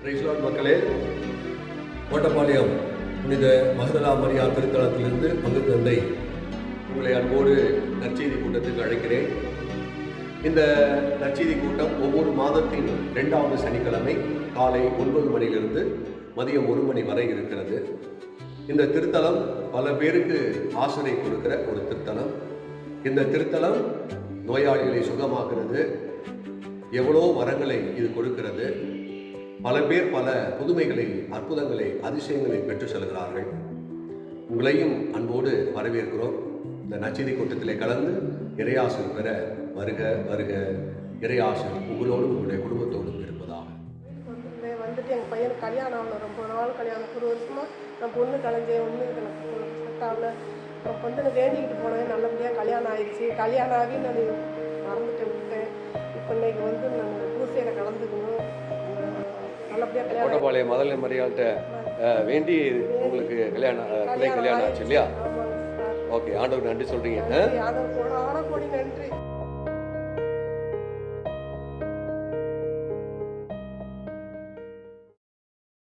பிரைஸ்லாட் மக்களே கோட்டப்பாளையம் புனித மகதலா மரியா திருத்தலத்திலிருந்து பங்கு தந்தை உங்களை அன்போடு நற்செய்தி கூட்டத்துக்கு அழைக்கிறேன். இந்த நற்செய்தி கூட்டம் ஒவ்வொரு மாதத்தின் இரண்டாவது சனிக்கிழமை காலை ஒன்பது மணியிலிருந்து மதியம் ஒரு மணி வரை இருக்கிறது. இந்த திருத்தலம் பல பேருக்கு ஆசனை கொடுக்கிற ஒரு திருத்தலம். இந்த திருத்தலம் நோயாளிகளை சுகமாக்குறது. எவ்வளோ வரங்களை இது கொடுக்கிறது. பல பேர் பல புதுமைகளை அற்புதங்களை அதிசயங்களை பெற்று செல்கிறார்கள். உங்களையும் அன்போடு வரவேற்கிறோம். இந்த நச்சிதி கூட்டத்திலே கலந்து இறையாசு பெற வருக வருக. இறையாசு உங்களோடும் உங்களுடைய குடும்பத்தோடும் இருப்பதாக. வந்துட்டு எங்கள் பையனுக்கு கல்யாணம் ஆகணும் ரொம்ப நாள் கல்யாணம். ஒரு வருஷமாக நான் பொண்ணு கலைஞ்சேன் ஒன்று எனக்கு செட் ஆகல. அப்புறம் வந்து நான் வேண்டிக்கிட்டு போனேன். நல்லபடியாக கல்யாணம் ஆயிடுச்சு. கல்யாணம் ஆகி நான் மறந்துட்டு விட்டேன். நல்லபடியாக கல்யாணம் ஓட்டப்பாளையம் மதலை மரியாள்கிட்ட வேண்டி உங்களுக்கு கல்யாணம் பிள்ளை கல்யாணம் ஆச்சு இல்லையா? ஓகே ஆண்டவர் நன்றி சொல்றீங்க.